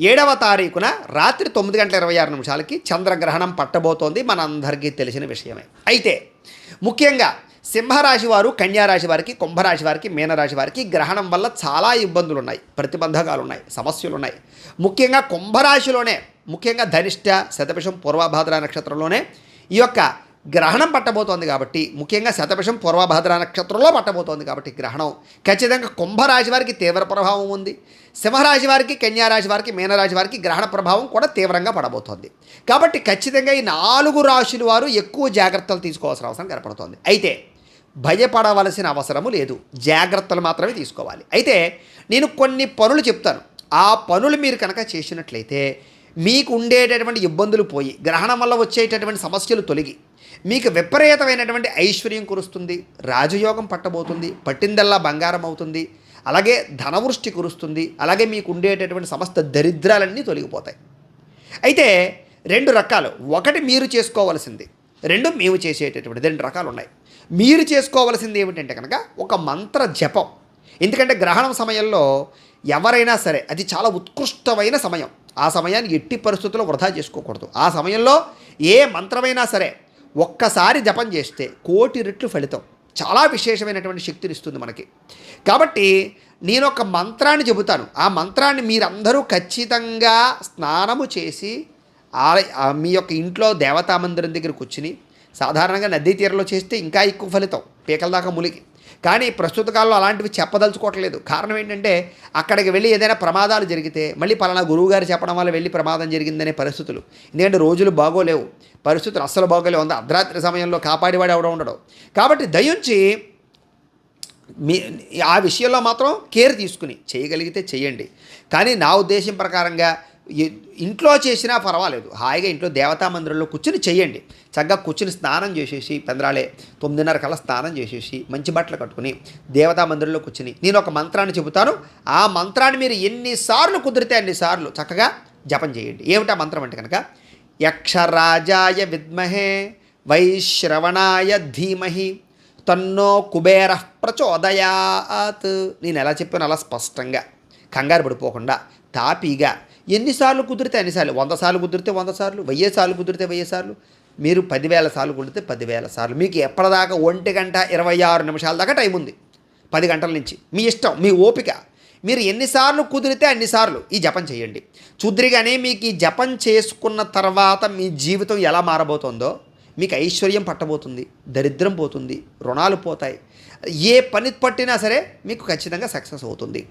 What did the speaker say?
ఏడవ తారీఖున రాత్రి తొమ్మిది గంటల ఇరవై ఆరు నిమిషాలకి చంద్రగ్రహణం పట్టబోతోంది మనందరికీ తెలిసిన విషయమే. అయితే ముఖ్యంగా సింహరాశి వారు కన్యారాశి వారికి కుంభరాశి వారికి మీనరాశి వారికి గ్రహణం వల్ల చాలా ఇబ్బందులు ఉన్నాయి ప్రతిబంధకాలు ఉన్నాయి సమస్యలు ఉన్నాయి ముఖ్యంగా కుంభరాశిలోనే ముఖ్యంగా ధనిష్ట శతభిషం పూర్వభాద్ర నక్షత్రంలోనే ఈ యొక్క గ్రహణం పట్టబోతోంది కాబట్టి ముఖ్యంగా శతభిషం పూర్వభద్ర నక్షత్రంలో పట్టబోతోంది కాబట్టి గ్రహణం. ఖచ్చితంగా కుంభరాశి వారికి తీవ్ర ప్రభావం ఉంది. సింహరాశి వారికి కన్యారాశి వారికి మీనరాశి వారికి గ్రహణ ప్రభావం కూడా తీవ్రంగా పడబోతోంది. కాబట్టి ఖచ్చితంగా ఈ నాలుగు రాశుల వారు ఎక్కువ జాగ్రత్తలు తీసుకోవాల్సిన అవసరం కనపడుతోంది. అయితే భయపడవలసిన అవసరము లేదు. జాగ్రత్తలు మాత్రమే తీసుకోవాలి. అయితే నేను కొన్ని పనులు చెప్తాను. ఆ పనులు మీరు కనుక చేసినట్లయితే మీకు ఉండేటటువంటి ఇబ్బందులు పోయి గ్రహణం వల్ల వచ్చేటటువంటి సమస్యలు తొలగి మీకు విపరీతమైనటువంటి ఐశ్వర్యం కురుస్తుంది రాజయోగం పట్టబోతుంది పట్టిందల్లా బంగారం అవుతుంది అలాగే ధనవృష్టి కురుస్తుంది అలాగే మీకు ఉండేటటువంటి సమస్త దరిద్రాలన్నీ తొలగిపోతాయి. అయితే రెండు రకాలు ఒకటి మీరు చేసుకోవలసింది రెండు మేము చేసేటటువంటి రెండు రకాలు ఉన్నాయి మీరు చేసుకోవలసింది ఏమిటంటే కనుక ఒక మంత్ర జపం. ఎందుకంటే గ్రహణం సమయంలో ఎవరైనా సరే అది చాలా ఉత్కృష్టమైన సమయం. ఆ సమయాన్ని ఎట్టి పరిస్థితుల్లో వృధా చేసుకోకూడదు. ఆ సమయంలో ఏ మంత్రమైనా సరే ఒక్కసారి జపం చేస్తే కోటి రెట్లు ఫలితం. చాలా విశేషమైనటువంటి శక్తిని ఇస్తుంది మనకి. కాబట్టి నేను ఒక మంత్రాన్ని చెబుతాను. ఆ మంత్రాన్ని మీరందరూ ఖచ్చితంగా స్నానము చేసి ఆ- మీ యొక్క ఇంట్లో దేవతా మందిరం దగ్గర కూర్చుని సాధారణంగా నదీ తీరంలో చేస్తే ఇంకా ఎక్కువ ఫలితం. పీకల దాకా ములిగి కానీ ప్రస్తుత కాలంలో అలాంటివి చెప్పదలుచుకోవట్లేదు. కారణం ఏంటంటే అక్కడికి వెళ్ళి ఏదైనా ప్రమాదాలు జరిగితే మళ్ళీ పలానా గురువుగారు చెప్పడం వల్ల వెళ్ళి ప్రమాదం జరిగిందనే పరిస్థితులు. ఎందుకంటే రోజులు బాగోలేవు. పరిస్థితులు అస్సలు బాగోలేవు. అంత అర్ధరాత్రి సమయంలో కాపాడివాడు ఎవడో ఉండడు. కాబట్టి దయించి మీ ఆ విషయంలో మాత్రం కేర్ తీసుకుని చేయగలిగితే చేయండి. కానీ నా ఉద్దేశం ప్రకారంగా ఇంట్లో చేసినా పర్వాలేదు. హాయిగా ఇంట్లో దేవతా మందిరంలో కూర్చుని చేయండి చక్కగా కూర్చుని స్నానం చేసేసి పెందరాలే తొమ్మిదిన్నర కల్లా స్నానం చేసేసి మంచి బట్టలు కట్టుకుని దేవతా మందిరంలో కూర్చుని నేను ఒక మంత్రాన్ని చెబుతాను. ఆ మంత్రాన్ని మీరు ఎన్నిసార్లు కుదిరితే అన్నిసార్లు చక్కగా జపం చేయండి. ఏమిటా మంత్రం అంటే కనుక యక్షరాజాయ విద్మహే వైశ్రవణాయ ధీమహి తన్నో కుబేర ప్రచోదయాత్. నేను ఎలా చెప్పాను అలా స్పష్టంగా కంగారు పడిపోకుండా తాపీగా ఎన్నిసార్లు కుదిరితే ఎన్నిసార్లు వంద సార్లు కుదిరితే వంద సార్లు? వెయ్యి సార్లు కుదిరితే వెయ్యి సార్లు? మీరు పదివేల సార్లు కుదిరితే పదివేల సార్లు. మీకు ఎప్పటిదాకా ఒంటి గంట ఇరవై ఆరు నిమిషాల దాకా టైం ఉంది. పది గంటల నుంచి. మీ ఇష్టం మీ ఓపిక. మీరు ఎన్నిసార్లు కుదిరితే అన్నిసార్లు ఈ జపం చేయండి. చూద్రిగానే మీకు ఈ జపం చేసుకున్న తర్వాత మీ జీవితం ఎలా మారబోతుందో మీకు ఐశ్వర్యం పట్టబోతుంది దరిద్రం పోతుంది రుణాలు పోతాయి. ఏ పని పట్టినా సరే మీకు ఖచ్చితంగా సక్సెస్ అవుతుంది.